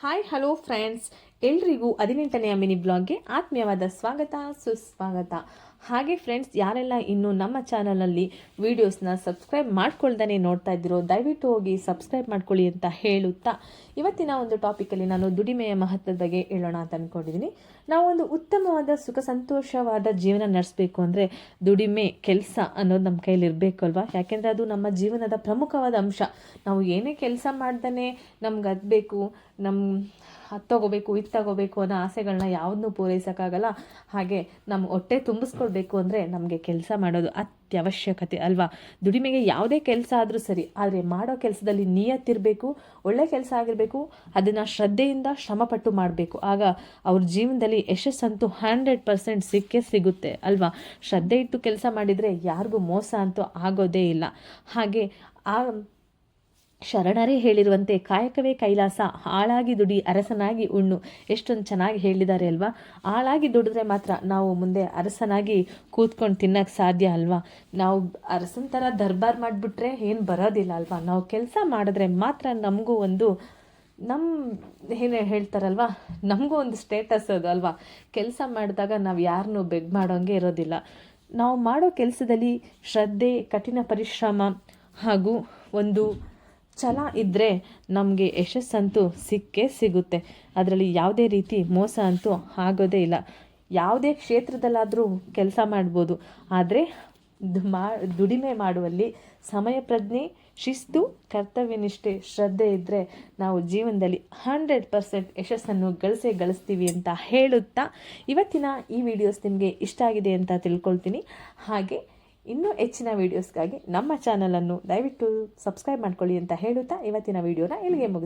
Hi hello friends ಎಲ್ರಿಗೂ ಹದಿನೆಂಟನೆಯ mini ಬ್ಲಾಗ್ಗೆ ಆತ್ಮೀಯವಾದ ಸ್ವಾಗತ, ಸುಸ್ವಾಗತ. ಹಾಗೆ ಫ್ರೆಂಡ್ಸ್ ಯಾರೆಲ್ಲ ಇನ್ನೂ ನಮ್ಮ ಚಾನಲಲ್ಲಿ ವೀಡಿಯೋಸ್ನ ಸಬ್ಸ್ಕ್ರೈಬ್ ಮಾಡ್ಕೊಳ್ದೇ ನೋಡ್ತಾ ಇದ್ದಿರೋ, ದಯವಿಟ್ಟು ಹೋಗಿ ಸಬ್ಸ್ಕ್ರೈಬ್ ಮಾಡ್ಕೊಳ್ಳಿ ಅಂತ ಹೇಳುತ್ತಾ, ಇವತ್ತಿನ ಒಂದು ಟಾಪಿಕಲ್ಲಿ ನಾನು ದುಡಿಮೆಯ ಮಹತ್ವದ ಬಗ್ಗೆ ಹೇಳೋಣ ಅಂತ ಅಂದ್ಕೊಂಡಿದ್ದೀನಿ ನಾವು ಒಂದು ಉತ್ತಮವಾದ, ಸುಖ ಸಂತೋಷವಾದ ಜೀವನ ನಡೆಸಬೇಕು ಅಂದರೆ ದುಡಿಮೆ, ಕೆಲಸ ಅನ್ನೋದು ನಮ್ಮ ಕೈಯಲ್ಲಿ ಇರಬೇಕು ಅಲ್ವಾ ಯಾಕೆಂದರೆ ಅದು ನಮ್ಮ ಜೀವನದ ಪ್ರಮುಖವಾದ ಅಂಶ. ನಾವು ಏನೇ ಕೆಲಸ ಮಾಡ್ದೇ ನಮ್ಗೆ ಅದು ಬೇಕು ನಮ್ಮ ಅದು ತಗೋಬೇಕು, ಇದು ತಗೋಬೇಕು ಅನ್ನೋ ಆಸೆಗಳನ್ನ ಯಾವುದನ್ನೂ ಪೂರೈಸೋಕ್ಕಾಗಲ್ಲ. ಹಾಗೆ ನಮ್ಮ ಹೊಟ್ಟೆ ತುಂಬಿಸ್ಕೊಳ್ಬೇಕು ಅಂದರೆ ನಮಗೆ ಕೆಲಸ ಮಾಡೋದು ಅತ್ಯವಶ್ಯಕತೆ ಅಲ್ವಾ? ದುಡಿಮೆಗೆ ಯಾವುದೇ ಕೆಲಸ ಆದರೂ ಸರಿ, ಆದರೆ ಮಾಡೋ ಕೆಲಸದಲ್ಲಿ ನಿಯತ್ತಿರಬೇಕು, ಒಳ್ಳೆ ಕೆಲಸ ಆಗಿರಬೇಕು, ಅದನ್ನು ಶ್ರದ್ಧೆಯಿಂದ ಶ್ರಮಪಟ್ಟು ಮಾಡಬೇಕು. ಆಗ ಅವ್ರ ಜೀವನದಲ್ಲಿ ಯಶಸ್ಸಂತೂ ಹಂಡ್ರೆಡ್ ಪರ್ಸೆಂಟ್ ಸಿಕ್ಕೇ ಸಿಗುತ್ತೆ ಅಲ್ವಾ? ಶ್ರದ್ಧೆ ಇಟ್ಟು ಕೆಲಸ ಮಾಡಿದರೆ ಯಾರಿಗೂ ಮೋಸ ಅಂತೂ ಆಗೋದೇ ಇಲ್ಲ. ಹಾಗೆ ಆ ಶರಣರೇ ಹೇಳಿರುವಂತೆ ಕಾಯಕವೇ ಕೈಲಾಸ. ಹಾಳಾಗಿ ದುಡಿ, ಅರಸನಾಗಿ ಉಣ್ಣು. ಎಷ್ಟೊಂದು ಚೆನ್ನಾಗಿ ಹೇಳಿದ್ದಾರೆ ಅಲ್ವಾ? ಹಾಳಾಗಿ ದುಡಿದ್ರೆ ಮಾತ್ರ ನಾವು ಮುಂದೆ ಅರಸನಾಗಿ ಕೂತ್ಕೊಂಡು ತಿನ್ನಕ್ಕೆ ಸಾಧ್ಯ ಅಲ್ವಾ? ನಾವು ಅರಸನ ಥರ ದರ್ಬಾರ್ ಮಾಡಿಬಿಟ್ರೆ ಏನು ಬರೋದಿಲ್ಲ ಅಲ್ವಾ? ನಾವು ಕೆಲಸ ಮಾಡಿದ್ರೆ ಮಾತ್ರ ನಮಗೂ ಒಂದು ನಮ್ಮ ಏನು ಹೇಳ್ತಾರಲ್ವಾ? ನಮಗೂ ಒಂದು ಸ್ಟೇಟಸ್ ಅದು ಅಲ್ವಾ? ಕೆಲಸ ಮಾಡಿದಾಗ ನಾವು ಯಾರನ್ನೂ ಬೆಗ್ ಮಾಡೋಂಗೆ ಇರೋದಿಲ್ಲ. ನಾವು ಮಾಡೋ ಕೆಲಸದಲ್ಲಿ ಶ್ರದ್ಧೆ, ಕಠಿಣ ಪರಿಶ್ರಮ ಹಾಗೂ ಒಂದು ಛಲ ಇದ್ದರೆ ನಮಗೆ ಯಶಸ್ಸಂತೂ ಸಿಕ್ಕೇ ಸಿಗುತ್ತೆ. ಅದರಲ್ಲಿ ಯಾವುದೇ ರೀತಿ ಮೋಸ ಅಂತೂ ಆಗೋದೇ ಇಲ್ಲ. ಯಾವುದೇ ಕ್ಷೇತ್ರದಲ್ಲಾದರೂ ಕೆಲಸ ಮಾಡ್ಬೋದು. ಆದರೆ ಮಾ, ದುಡಿಮೆ ಮಾಡುವಲ್ಲಿ ಸಮಯ ಪ್ರಜ್ಞೆ, ಶಿಸ್ತು, ಕರ್ತವ್ಯನಿಷ್ಠೆ, ಶ್ರದ್ಧೆ ಇದ್ದರೆ ನಾವು ಜೀವನದಲ್ಲಿ ಹಂಡ್ರೆಡ್ ಪರ್ಸೆಂಟ್ ಯಶಸ್ಸನ್ನು ಗಳಿಸೇ ಗಳಿಸ್ತೀವಿ ಅಂತ ಹೇಳುತ್ತಾ ಇವತ್ತಿನ ಈ ವಿಡಿಯೋಸ್ ನಿಮಗೆ ಇಷ್ಟ ಆಗಿದೆ ಅಂತ ತಿಳ್ಕೊಳ್ತೀನಿ. ಹಾಗೆ ಇನ್ನೂ ಹೆಚ್ಚಿನ ವೀಡಿಯೋಸ್ಗಾಗಿ ನಮ್ಮ ಚಾನಲನ್ನು ದಯವಿಟ್ಟು ಸಬ್ಸ್ಕ್ರೈಬ್ ಮಾಡ್ಕೊಳ್ಳಿ ಅಂತ ಹೇಳುತ್ತಾ ಇವತ್ತಿನ ವೀಡಿಯೋನ ಇಲ್ಲಿಗೆ ಮುಗಿಸ್ತೀನಿ.